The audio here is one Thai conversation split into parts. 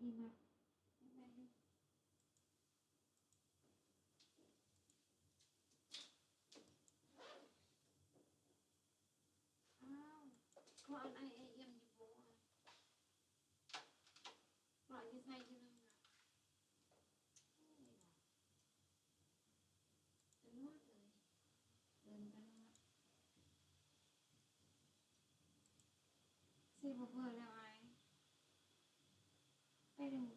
อีมาแม่ดูอ้าวเขาอันไอเอ็มอยู่บ่ปล่อยที่ใส่ที่นั่นอะโอ้ยว่ะจะนวดเลยเดินไปนวดสิบ่เบื่อแล้วไอ้ไปเดินบ่เบื่อที่ไหนไม่ได้เดินบ่เบื่อเบื่อเลยนั่นอยู่เยอะไปดีนะเอาไว้ ได้นะ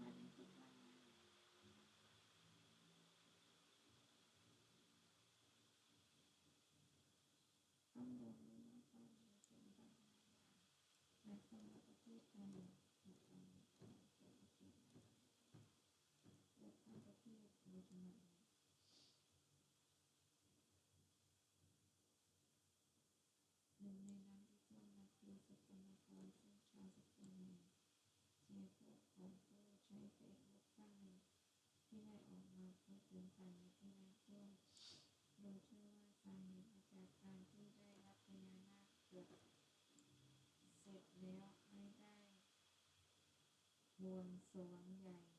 มาเป็นทุกวันนะต้องดูนี่นะต้องดูเป็น หนึ่งในนั้นที่ควรนับคือสกลนครซึ่งชาวสกลนี่ยเสียพวกของผู้ใช้เฟซบุ๊กครั้งหนึ่งที่ได้ออกมาพูดถึงการที่น้ำท่วมโดยเชื่อว่าสาเหตุมาจากการที่ได้รับพญานาคเกิดเสร็จแล้วไม่ได้บวงสวงใหญ่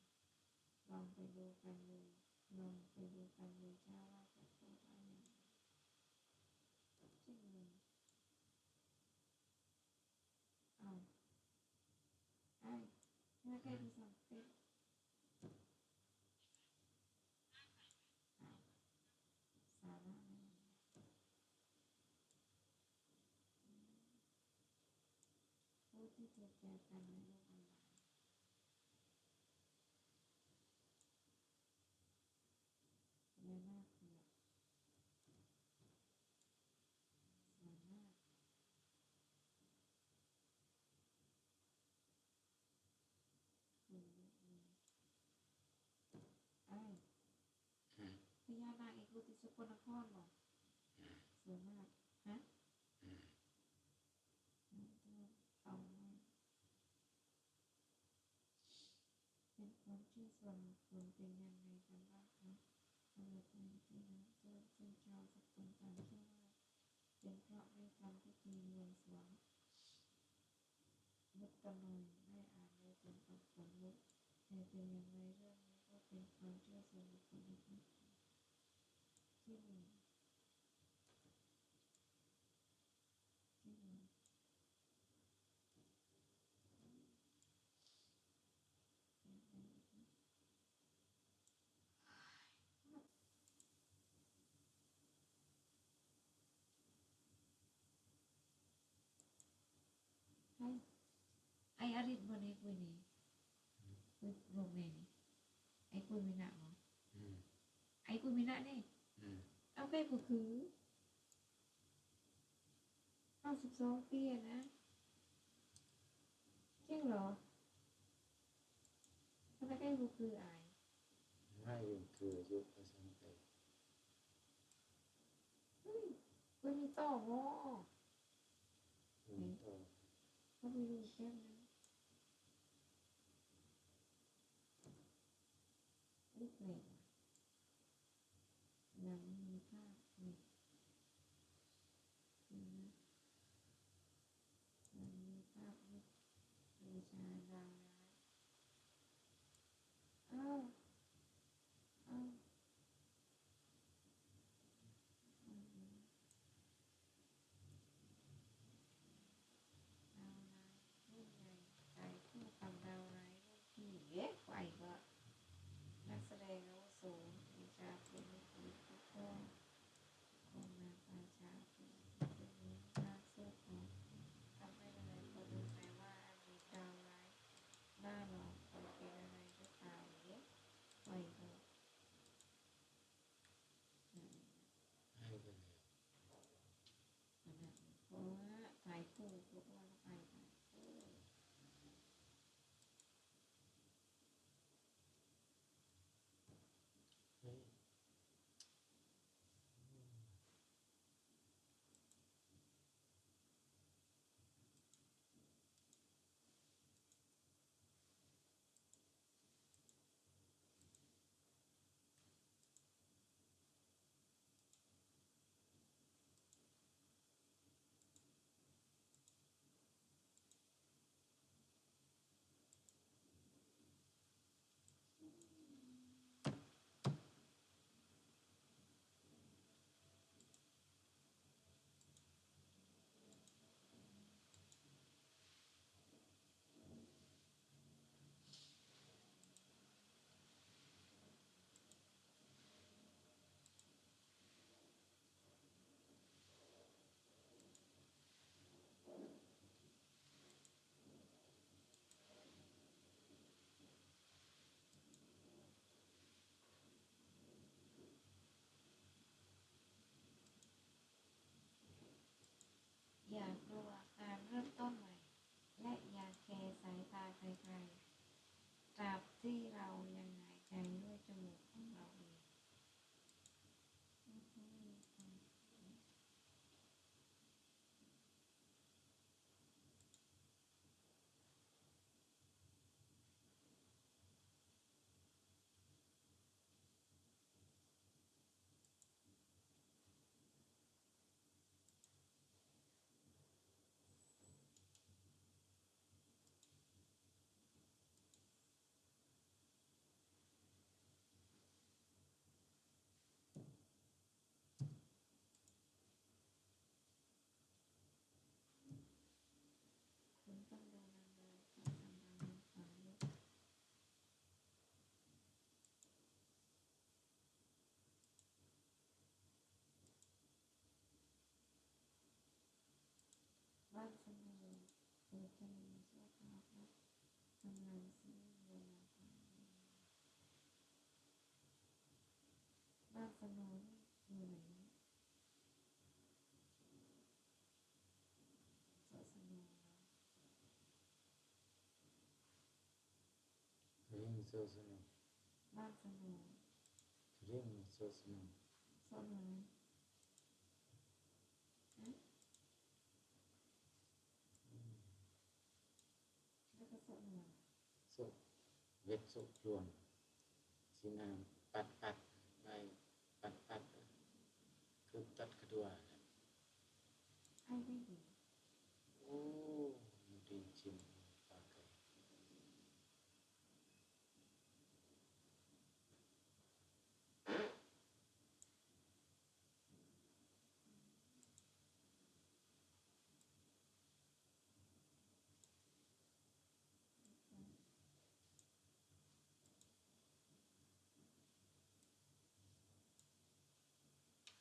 ลองไปดูกันเลยลองไปดูกันเลยเช้าว่าจะพูดว่าอย่างไรจริงเลยเอาไอ้แล้วแกดูสังเกตเอาสาระอะไรพูดที่ถูกแจกันในโลกออนไลน์เยอะมากเลยสวยมาก อืมอืมไอ้ อืม พ ญานาคเอกรูติสกลนครเหรอสวยมากฮะเอาเป็นความเชื่อส่วนบุคคลเป็นยังไงกันบ้างคะสำหรับในที่นั้นเจอซึ่งชาวสกลต่างเชื่อว่าเป็นเพราะได้ทำพิธีบวงสรวงมุตตะนอยได้อ่านเลยถึงกับขนลุกแต่เป็นอย่างไรเรื่องนี้ก็เป็นความเชื่อส่วนบุคคล นะครับที่หนึ่งที่หนึ่งเป็น เรียนนี่ไอ้คุยมินะเหรออืมไอ้คุยมินะนี่อืมเอาไปก็คือห้าสิบสองปีอะนะจริงเหรอทำไมใกล้ก็คืออายไม่อยู่คือยุคภาษาไทยเฮ้ยคุยมีต่องออืมต่อเขาไปดูแก้มนะลูกเหล็กอะหนังมีภาพนี่นี่นะหนังมีภาพลูกบูชาดาวร้ายเอ้าเอ้าเอาดูดาวร้ายรุ่นใหญ่ใจคู่กับดาวร้ายรุ่นพี่เอ๊ะไหวก็นั กแสดงอาวุโกำลังซื้อเวลาทำงานบ้านสนนอยู่ไหนนะสวนสนุนเหรอ Ring so sunu. บ้านสนุน Ring so sunu. สวนอะไรฮะแล้วก็สวนอะไร สุเวทสุจวนสินามปัดปัด pat pat. Cứ tất cái đùa này. ไอ้ไม่ดี Ô, một đi chim ba cái.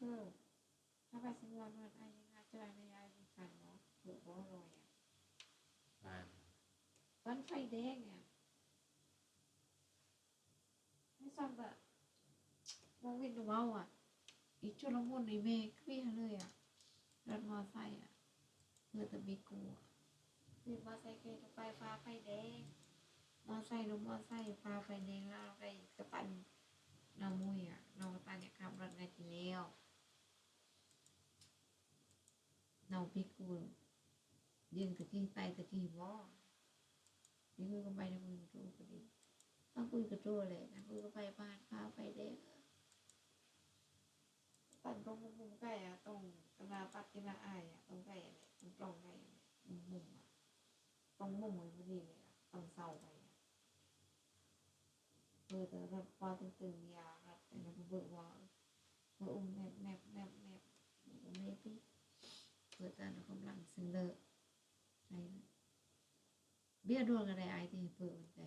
คือถ้าไปสิงวันวันไอ้ยังไงเจอในไอ้มีขันเนาะเผื่อบ่อร่อยอะ Bàn. วันไฟแดงอะไม่ซ้ำแบบมองวินดูเมาอะ อีกชุดละมุนในเมฆพี่ฮะเลยอะรถมอไซค์อะเมื่อแต่มีกูอะคือมอไซค์เคยไปฟ้าไฟแดงมอไซค์ลงมอไซค์ฟ้าไฟแดงแล้วเราไปกระปันนามุยอะเราตาเนี่ยขับรถไงทีเดียวเรา พี่กูยืนตะกี้ไปตะกี้วอนี่คุยกันไปในมือจูก็ดีต้องคุยกับจูเลยนะคุยกันไปบ้านฟ้าไฟแดงอะปั่นตรงมุมใกล้อะตรงกระลาปัดกระลาอายอะตรงใกล้อะเนี่ยตรงตรงใกล้อะเนี่ยมุมมุมอะตรงมุมมันพอดีเลยอะตรงเสาไปอะเออแต่รถพอตึงๆยาวรถแต่เราเบิกว่าเอออุ้มแนบแนบแนบแนบเออไม่พี่ เปิดตาเรากำลังซึ้งเลอะใช่ไหมเบี้ยดวงอะไรไอ้ที่เปิดมันใจ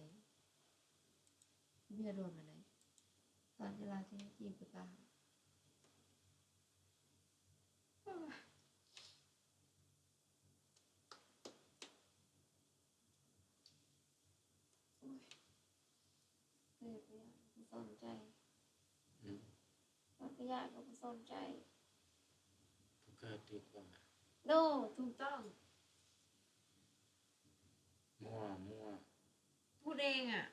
เบี้ยดวงอะไรตอนเวลาที่จีบตาโอ้ยเกิดไปอะไม่สนใจ Ừ. ตอนกระยาก็ไม่สนใจ Có cơ đi qua. โนถูกต้อง Mua mua. พูดเองอะ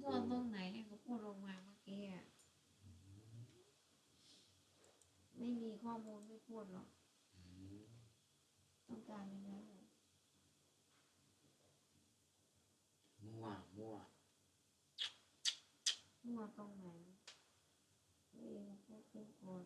มั่วตรงไหนก็พูดลงมาเมื่อกี้อะไม่มีข้อมูลไม่พูดหรอก Ừ. ต้องการอย่างนั้นเลย Mua mua. มั่วตรงไหนตัวเองก็พูดขึ้นก่อน